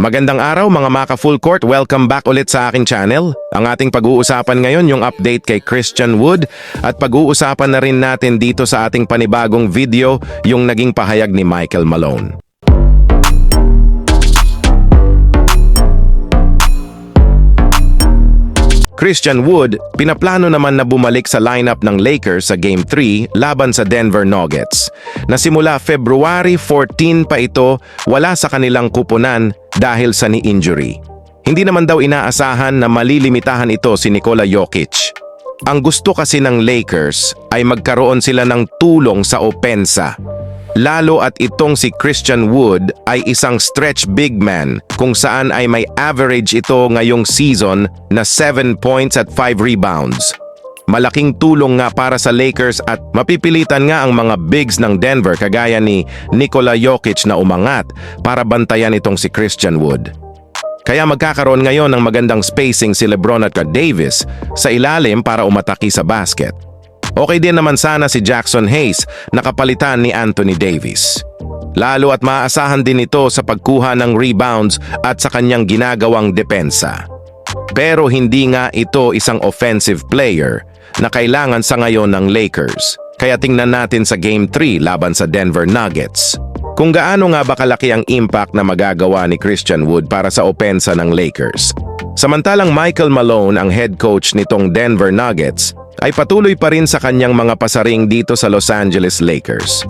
Magandang araw mga Maka Full Court, welcome back ulit sa aking channel. Ang ating pag-uusapan ngayon yung update kay Christian Wood at pag-uusapan na rin natin dito sa ating panibagong video yung naging pahayag ni Michael Malone. Christian Wood, pinaplano naman na bumalik sa lineup ng Lakers sa Game 3 laban sa Denver Nuggets. Na simula February 14 pa ito, wala sa kanilang kupunan dahil sa knee injury. Hindi naman daw inaasahan na malilimitahan ito si Nikola Jokic. Ang gusto kasi ng Lakers ay magkaroon sila ng tulong sa opensa. Lalo at itong si Christian Wood ay isang stretch big man kung saan ay may average ito ngayong season na 7 points at 5 rebounds. Malaking tulong nga para sa Lakers at mapipilitan nga ang mga bigs ng Denver kagaya ni Nikola Jokic na umangat para bantayan itong si Christian Wood. Kaya magkakaroon ngayon ng magandang spacing si Lebron at Davis sa ilalim para umataki sa basket. Okay din naman sana si Jackson Hayes na kapalitan ni Anthony Davis. Lalo at maaasahan din ito sa pagkuha ng rebounds at sa kanyang ginagawang depensa. Pero hindi nga ito isang offensive player na kailangan sa ngayon ng Lakers. Kaya tingnan natin sa Game 3 laban sa Denver Nuggets. Kung gaano nga ba kalaki ang impact na magagawa ni Christian Wood para sa opensa ng Lakers. Samantalang Michael Malone ang head coach nitong Denver Nuggets ay patuloy pa rin sa kanyang mga pasaring dito sa Los Angeles Lakers.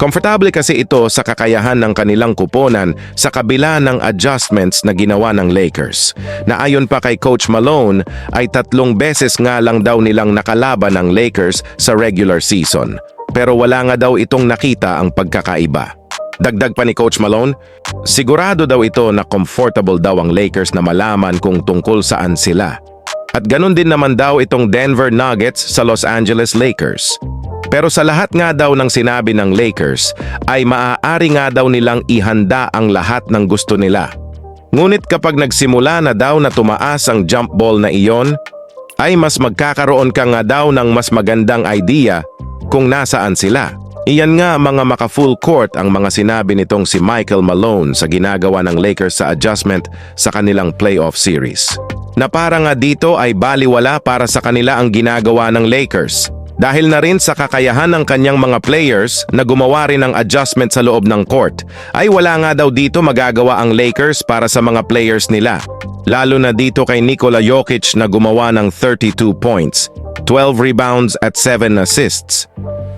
Komportable kasi ito sa kakayahan ng kanilang kuponan sa kabila ng adjustments na ginawa ng Lakers, na ayon pa kay Coach Malone ay tatlong beses nga lang daw nilang nakalaban ng Lakers sa regular season. Pero wala nga daw itong nakita ang pagkakaiba. Dagdag pa ni Coach Malone, sigurado daw ito na comfortable daw ang Lakers na malaman kung tungkol saan sila. At ganun din naman daw itong Denver Nuggets sa Los Angeles Lakers. Pero sa lahat nga daw ng sinabi ng Lakers ay maaari nga daw nilang ihanda ang lahat ng gusto nila. Ngunit kapag nagsimula na daw na tumaas ang jump ball na iyon, ay mas magkakaroon ka nga daw ng mas magandang idea kung nasaan sila. Iyan nga mga maka-full court ang mga sinabi nitong si Michael Malone sa ginagawa ng Lakers sa adjustment sa kanilang playoff series. Na para nga dito ay baliwala para sa kanila ang ginagawa ng Lakers. Dahil na rin sa kakayahan ng kanyang mga players na gumawa rin ng adjustment sa loob ng court, ay wala nga daw dito magagawa ang Lakers para sa mga players nila. Lalo na dito kay Nikola Jokic na gumawa ng 32 points, 12 rebounds at 7 assists.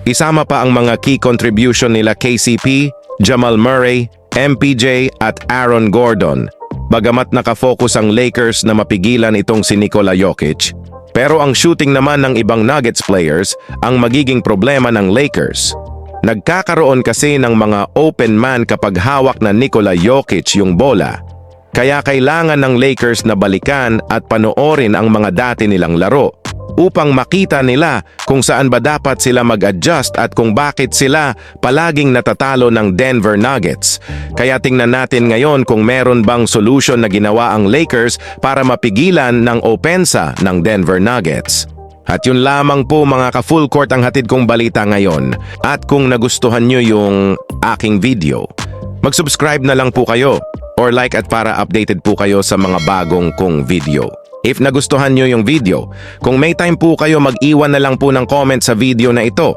Isama pa ang mga key contribution nila KCP, Jamal Murray, MPJ at Aaron Gordon. Bagamat nakafocus ang Lakers na mapigilan itong si Nikola Jokic, pero ang shooting naman ng ibang Nuggets players ang magiging problema ng Lakers. Nagkakaroon kasi ng mga open man kapag hawak na Nikola Jokic yung bola. Kaya kailangan ng Lakers na balikan at panoorin ang mga dati nilang laro upang makita nila kung saan ba dapat sila mag-adjust at kung bakit sila palaging natatalo ng Denver Nuggets. Kaya tingnan natin ngayon kung meron bang solution na ginawa ang Lakers para mapigilan ng opensa ng Denver Nuggets. At yun lamang po mga ka-full court ang hatid kong balita ngayon. At kung nagustuhan nyo yung aking video, mag-subscribe na lang po kayo or like at para updated po kayo sa mga bagong kong video. If nagustuhan nyo yung video, kung may time po kayo mag-iwan na lang po ng comment sa video na ito